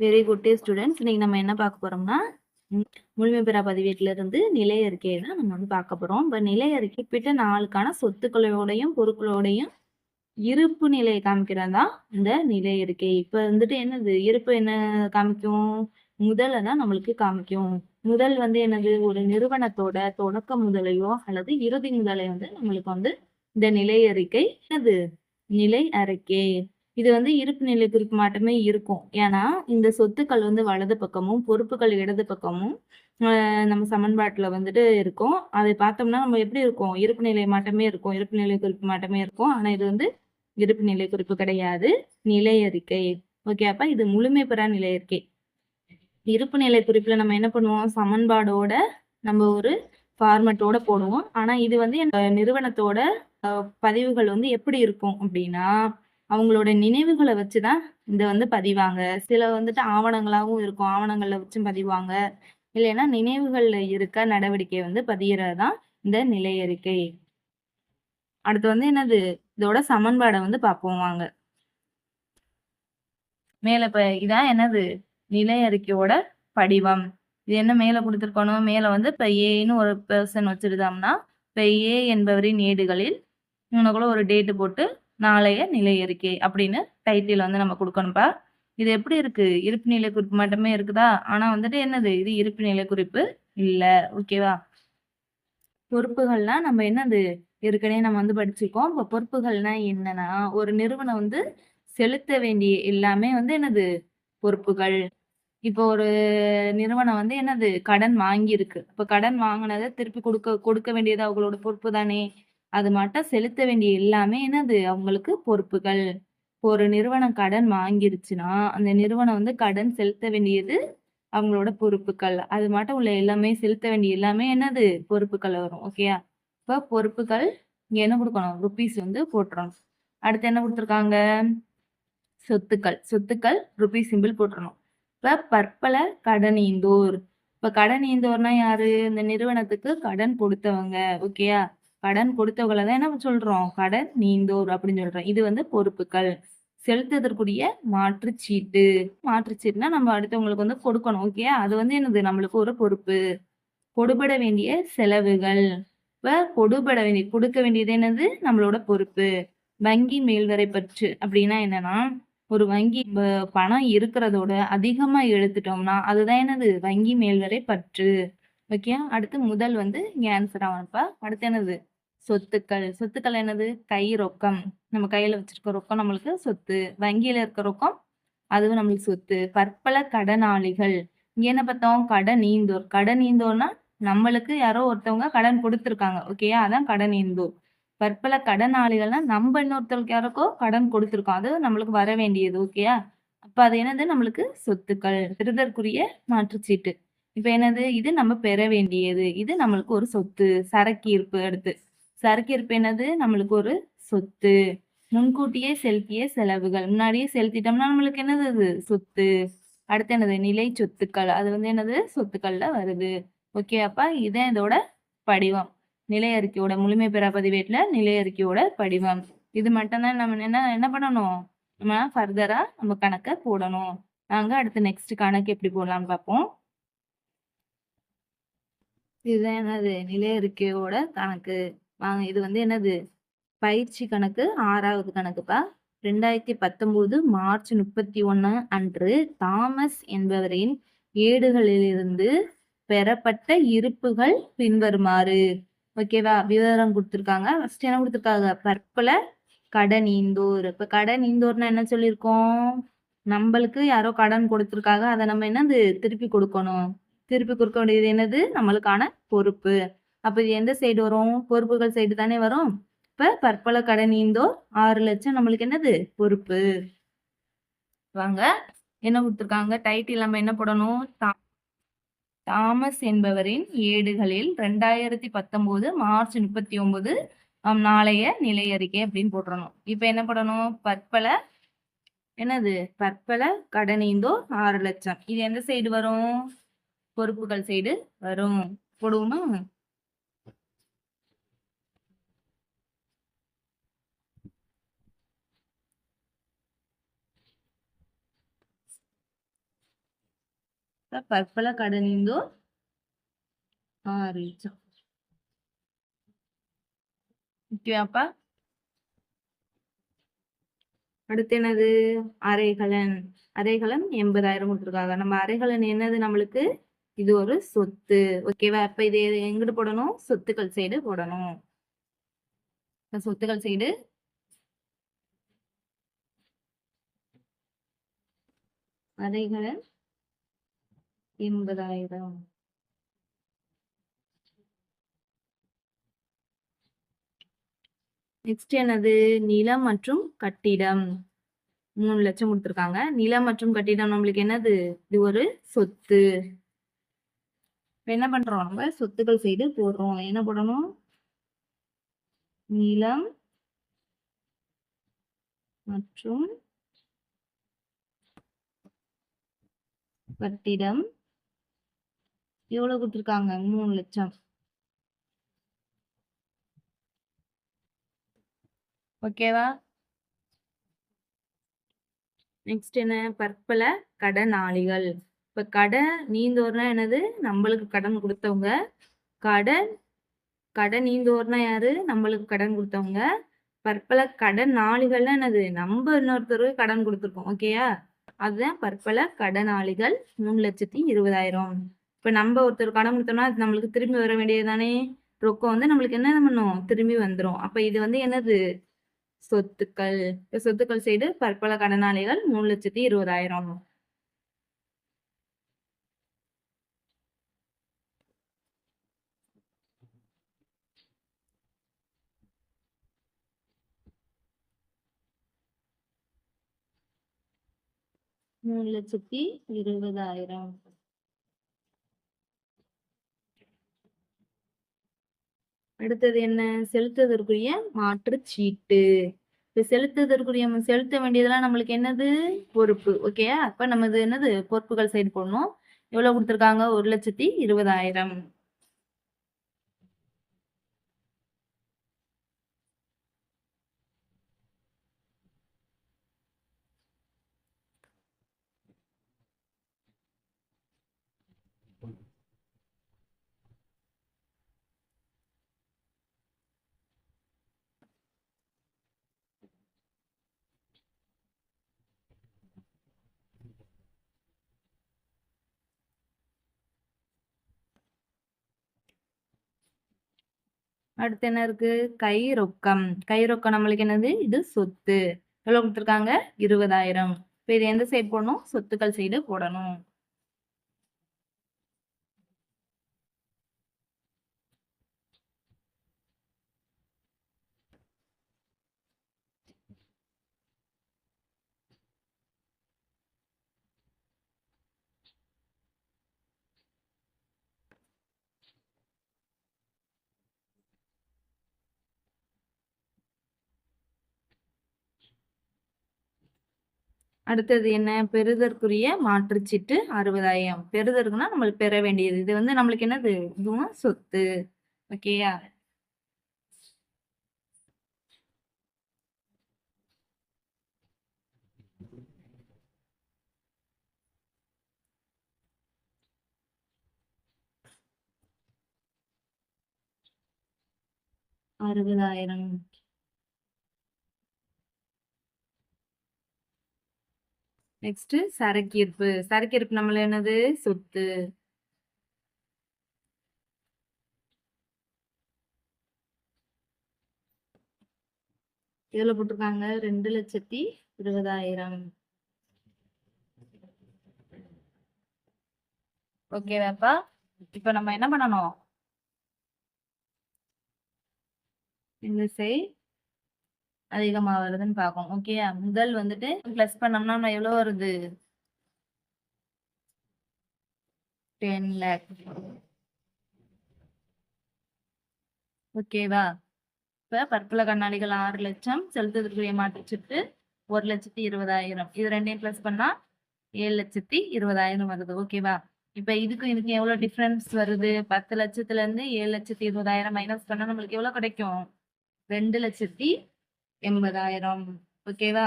Very good students இன்னைக்கு நம்ம என்ன பார்க்க போறோம்னா முழுமை பெறா பதிவேட்டில இருந்து நிலை அறிக்கையை தான் நம்ம வந்து பார்க்க போறோம். இப்போ நிலை அறிக்கை பிட்ட நாளுக்கான சொத்துக்களோடையும் பொருட்களோடையும் இருப்பு நிலையை காமிக்கிறது தான் இந்த நிலை அறிக்கை. இப்போ வந்துட்டு என்னது? இருப்பு என்ன காமிக்கும்? முதலை தான் நம்மளுக்கு காமிக்கும். முதல் வந்து என்னது? ஒரு நிறுவனத்தோட தொடக்க முதலையோ அல்லது இறுதி முதலை வந்து நம்மளுக்கு வந்து இந்த நிலை அறிக்கை. என்னது? நிலை அறிக்கை. இது வந்து இருப்பு நிலை குறிப்பு மட்டுமே இருக்கும். ஏன்னா இந்த சொத்துக்கள் வந்து வலது பக்கமும் பொறுப்புகள் இடது பக்கமும் நம்ம சமன்பாட்டில் வந்துட்டு இருக்கும். அதை பார்த்தோம்னா நம்ம எப்படி இருக்கும்? இருப்பு நிலை மட்டுமே இருக்கும். இருப்பு நிலை குறிப்பு மட்டுமே இருக்கும். ஆனால் இது வந்து இருப்பு நிலை குறிப்பு கிடையாது. நிலை அறிக்கை. ஓகே அப்ப இது முழுமை பெறா நிலை அறிக்கை. இருப்பு நிலை குறிப்புல நம்ம என்ன பண்ணுவோம்? சமன்பாடோட நம்ம ஒரு ஃபார்மட்டோட போடுவோம். ஆனா இது வந்து இந்த நிறுவனத்தோட பதிவுகள் வந்து எப்படி இருக்கும் அப்படின்னா அவங்களோட நினைவுகளை வச்சுதான் இந்த வந்து பதிவாங்க. சில வந்துட்டு ஆவணங்களாகவும் இருக்கும். ஆவணங்கள்ல வச்சும் பதிவாங்க. இல்லைன்னா நினைவுகள்ல இருக்க நடவடிக்கை வந்து பதியறது தான் இந்த நிலை அறிக்கை அடுத்து வந்து என்னது? இதோட சமன்பாடை வந்து பார்ப்போம் வாங்க. மேல இப்ப இதான் என்னது? நிலை அறிக்கையோட படிவம். இது என்ன மேல கொடுத்துருக்கணும் மேல வந்து இப்ப ஏன்னு ஒரு பர்சன் வச்சிருந்தோம்னா இப்ப ஏ என்பவரின் ஏடுகளில் உனக்குள்ள ஒரு டேட்டு போட்டு நாளைய நிலை அறிக்கை அப்படின்னு டைட்டில் வந்து நம்ம கொடுக்கணும்ப்பா. இது எப்படி இருக்கு? இருப்பு நிலை குறிப்பு மட்டுமே இருக்குதா? ஆனா வந்துட்டு என்னது? இது இருப்பு நிலை குறிப்பு இல்ல. ஓகேவா பொறுப்புகள்னா நம்ம என்னது? ஏற்கனவே நம்ம வந்து படிச்சிருக்கோம். இப்போ பொறுப்புகள்னா என்னன்னா ஒரு நிறுவனம் வந்து செலுத்த வேண்டிய எல்லாமே வந்து என்னது? பொறுப்புகள். இப்போ ஒரு நிறுவனம் வந்து என்னது? கடன் வாங்கியிருக்கு. இப்போ கடன் வாங்கினதை திருப்பி கொடுக்க கொடுக்க வேண்டியது அவங்களோட பொறுப்பு தானே? அது மட்டும் செலுத்த வேண்டிய எல்லாமே என்னது? அவங்களுக்கு பொறுப்புகள். இப்போ ஒரு நிறுவனம் கடன் வாங்கிருச்சுன்னா அந்த நிறுவனம் வந்து கடன் செலுத்த வேண்டியது அவங்களோட பொறுப்புகள். அது மட்டும் உள்ள எல்லாமே செலுத்த வேண்டிய எல்லாமே என்னது? பொறுப்புகள் வரும் ஓகேயா இப்போ பொறுப்புகள் இங்க என்ன கொடுக்கணும்? ருபீஸ் வந்து போட்டுறணும். அடுத்து என்ன கொடுத்துருக்காங்க? சொத்துக்கள். சொத்துக்கள் ருபீஸ் சிம்பிள் போட்டுறணும். இப்போ பற்பல கடனீந்தோர் இப்போ கடனீந்தோர்னா யாரு? இந்த நிறுவனத்துக்கு கடன் கொடுத்தவங்க ஓகேயா கடன் கொடுத்தவங்களை தான் என்ன சொல்றோம்? கடன் நீந்தோர் அப்படின்னு சொல்றோம். இது வந்து பொறுப்புகள் செலுத்துவதற்குரிய மாற்றுச்சீட்டு. மாற்றுச்சீட்டுனா நம்ம அடுத்தவங்களுக்கு வந்து கொடுக்கணும் ஓகே அது வந்து என்னது? நம்மளுக்கு ஒரு பொறுப்பு. கொடுபட வேண்டிய செலவுகள். இப்ப கொடுபட வேண்டிய கொடுக்க வேண்டியது என்னது? நம்மளோட பொறுப்பு. வங்கி மேல்வரை பற்று அப்படின்னா என்னன்னா ஒரு வங்கி பணம் இருக்கிறதோட அதிகமா எடுத்துட்டோம்னா அதுதான் என்னது? வங்கி மேல்வரை பற்று. ஓகே அடுத்து முதல் வந்து இங்க ஆன்சர் ஆகணும்ப்பா அடுத்து என்னது? சொத்துக்கள். சொத்துக்கள் என்னது? கை ரொக்கம். நம்ம கையில வச்சிருக்க ரொக்கம் நம்மளுக்கு சொத்து. வங்கியில இருக்க ரொக்கம் அதுவும் நம்மளுக்கு சொத்து. பற்பல கடனாளிகள். இங்க என்ன பார்த்தோம்? கடன் ஈந்தோர். கடன் ஈந்தோர்னா நம்மளுக்கு யாரோ ஒருத்தவங்க கடன் கொடுத்துருக்காங்க. ஓகேயா அதான் கடன் ஈந்தோர். பற்பல கடனாளிகள்னா நம்ம இன்னொருத்தருக்கு யாருக்கோ கடன் கொடுத்துருக்கோம். அது நம்மளுக்கு வர வேண்டியது. ஓகேயா அப்ப அது என்னது? நம்மளுக்கு சொத்துக்கள். பெறுதற்குரிய மாற்றுச்சீட்டு. இப்ப என்னது? இது நம்ம பெற வேண்டியது. இது நம்மளுக்கு ஒரு சொத்து. சரக்கு இருப்பு அடுத்து. சரக்கு இருப்பு என்னது? நம்மளுக்கு ஒரு சொத்து. முன்கூட்டியே செலுத்திய செலவுகள். முன்னாடியே செலுத்திட்டோம்னா நம்மளுக்கு என்னது அது? சொத்து. அடுத்து என்னது? நிலை சொத்துக்கள். அது வந்து என்னது? சொத்துக்கள்ல வருது. ஓகே அப்ப இதான் இதோட படிவம். நிலை அறிக்கையோட முழுமை பெறா பதிவேட்டுல நிலை அறிக்கையோட படிவம். இது மட்டும்தான் நம்ம என்ன என்ன பண்ணணும்? நம்ம ஃபர்தரா நம்ம கணக்கை போடணும். நாங்க அடுத்து நெக்ஸ்ட் கணக்கு எப்படி போடலாம்னு பார்ப்போம். இதுதான் என்னது? நிலை அறிக்கையோட கணக்கு. வாங்க இது வந்து என்னது? பயிற்சி கணக்கு ஆறாவது கணக்குப்பா. ரெண்டாயிரத்தி பத்தொன்பது மார்ச் முப்பத்தி ஒன்று அன்று தாமஸ் என்பவரின் ஏடுகளிலிருந்து பெறப்பட்ட இருப்புகள் பின்வருமாறு. ஓகேவா விவரம் கொடுத்துருக்காங்க. ஃபர்ஸ்ட் என்ன கொடுத்துருக்காங்க? பற்பல கடன் ஈந்தோர். இப்போ கடன் ஈந்தோர்னா என்ன சொல்லியிருக்கோம்? நம்மளுக்கு யாரோ கடன் கொடுத்துருக்காங்க. அதை நம்ம என்னது? திருப்பி கொடுக்கணும். திருப்பி கொடுக்க வேண்டியது என்னது? நம்மளுக்கான பொறுப்பு. அப்போ இது எந்த சைடு வரும்? பொறுப்புகள் சைடு தானே வரும். இப்போ பற்பல கடன் ஈந்தோர் ஆறு லட்சம் நம்மளுக்கு என்னது? பொறுப்பு. வாங்க. என்ன கொடுத்துருக்காங்க? டைட்டில் நம்ம என்ன போடணும்? தா- தாமஸ் என்பவரின் ஏடுகளில் ரெண்டாயிரத்தி பத்தொம்போது மார்ச் முப்பத்தி ஒன்பது நாளைய நிலை அறிக்கை அப்படின்னு போட்டுறணும். இப்போ என்ன பண்ணணும் பற்பல என்னது? பற்பல கடனீந்தோ ஆறு லட்சம். இது எந்த சைடு வரும்? பொறுப்புகள் சைடு வரும். போடுவோமா? இப்ப பற்பல கடனீந்தோர் ஆறு ஓகேவாப்பா அடுத்து என்னது அரைகலன் அரைகலன் எண்பதாயிரம் கொடுத்துருக்காங்க நம்ம அரைகலன் என்னது நம்மளுக்கு இது ஒரு சொத்து ஓகேவா அப்ப இது எங்கிட்டு போடணும் சொத்துக்கள் சைடு போடணும் சொத்துக்கள் சைடு அரைகலன் எண்பதாயிரம் நெக்ஸ்ட் என்னது? நிலம் மற்றும் கட்டிடம். மூணு லட்சம் கொடுத்துருக்காங்க. நிலம் மற்றும் கட்டிடம் நம்மளுக்கு என்னது? இது ஒரு சொத்து. என்ன பண்றோம் நம்ம? சொத்துக்கள் சைடு போடுறோம். என்ன போடணும்? நிலம் மற்றும் கட்டிடம். எவ்வளவு கொடுத்துருக்காங்க? மூணு லட்சம். ஓகேவா நெக்ஸ்ட் என்ன? பற்பல கடனாளிகள். இப்ப கடன் நீந்தோர்னா என்னது? நம்மளுக்கு கடன் கொடுத்தவங்க. கடன் கடன் நீந்தோர்னா யாரு? நம்மளுக்கு கடன் கொடுத்தவங்க. பற்பல கடனாளிகள்னா என்னது? நம்ம இன்னொருத்தருக்கு கடன் கொடுத்துருக்கோம். ஓகேயா அதுதான் பற்பல கடனாளிகள். மூணு லட்சத்தி இருபதாயிரம். இப்ப நம்ம ஒருத்தர் கடன் கொடுத்தோம்னா அது நம்மளுக்கு திரும்பி வர வேண்டியது தானே ரொக்கம் வந்து நம்மளுக்கு என்ன பண்ணும்? திரும்பி வந்துரும். அப்ப இது வந்து என்னது? சொத்துக்கள். இப்ப சொத்துக்கள் சைடு பற்பல கடனாளிகள் மூணு லட்சத்தி இருபதாயிரம். மூணு லட்சத்தி இருபதாயிரம். அடுத்தது என்ன? செலுத்துவதற்குரிய மாற்று சீட்டு. இப்ப செலுத்துவதற்குரிய செலுத்த வேண்டியதெல்லாம் நம்மளுக்கு என்னது? பொறுப்பு. ஓகேயா அப்ப நம்ம என்னது? பொறுப்புகள் சைடு போடணும். எவ்வளவு கொடுத்துருக்காங்க? ஒரு லட்சத்தி இருபதாயிரம். அடுத்து என்ன இருக்கு? கை ரொக்கம் கை ரொக்கம் நம்மளுக்கு என்னது? இது சொத்து. எவ்வளவு கொடுத்துருக்காங்க? இருபதாயிரம். இப்ப இது எந்த சைடு போடணும்? சொத்துக்கள் சைடு போடணும். அடுத்தது என்ன? பெறுதற்குரிய மாற்றுச்சீட்டு அறுபதாயிரம். பெறுதற்குனா நம்மளுக்கு பெற வேண்டியது. இது வந்து நம்மளுக்கு என்னது? இதுவும் சொத்து ஓகேயா அறுபதாயிரம். நெக்ஸ்ட் சரக்கிருப்பு. சரக்கிருப்பு நம்மள என்னது? சொத்து. இதுல போட்டிருக்காங்க ரெண்டு லட்சத்தி இருபதாயிரம் ஓகேவாப்பா. இப்ப நம்ம என்ன பண்ணணும்? இந்த சை அதிகமாக வருதுன்னு பார்க்கணும் ஓகேயா முதல் வந்துட்டு ப்ளஸ் பண்ணோம்னா நம்ம எவ்வளோ வருது? டென் லேக் ஓகேவா இப்போ பற்பல கண்ணாடிகள் ஆறு லட்சம் செலுத்துதற்குரிய மாற்றுச்சிட்டு ஒரு லட்சத்தி இருபதாயிரம். இது ரெண்டையும் ப்ளஸ் பண்ணா ஏழு லட்சத்தி இருபதாயிரம் வருது. ஓகேவா இப்ப இதுக்கும் இதுக்கும் எவ்வளவு டிஃபரன்ஸ் வருது? பத்து லட்சத்துல இருந்து ஏழு லட்சத்தி இருபதாயிரம் மைனஸ் பண்ணா நம்மளுக்கு எவ்வளவு கிடைக்கும்? ரெண்டு லட்சத்தி எண்பதாயிரம். ஓகேவா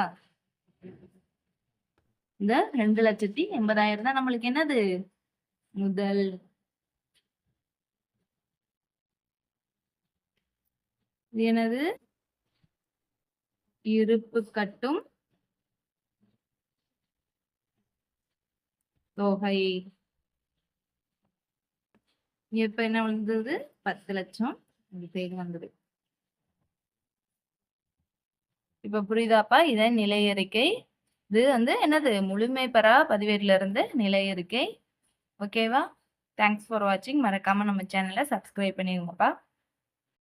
இந்த ரெண்டு லட்சத்தி எண்பதாயிரம் தான் நம்மளுக்கு என்னது? முதல். எனது இருப்பு கட்டும் தொகை. இப்ப என்ன வந்தது? பத்து லட்சம். இந்த சைடு வந்தது. இப்ப புரியுதாப்பா? இதான் நிலையறிக்கை இது வந்து என்னது? முழுமை பெறா பதிவேடுல இருந்து ஓகேவா? தேங்க்ஸ் ஃபார் வாட்சிங் மறக்காம நம்ம சேனலை சப்ஸ்கிரைப் பண்ணிடுங்கப்பா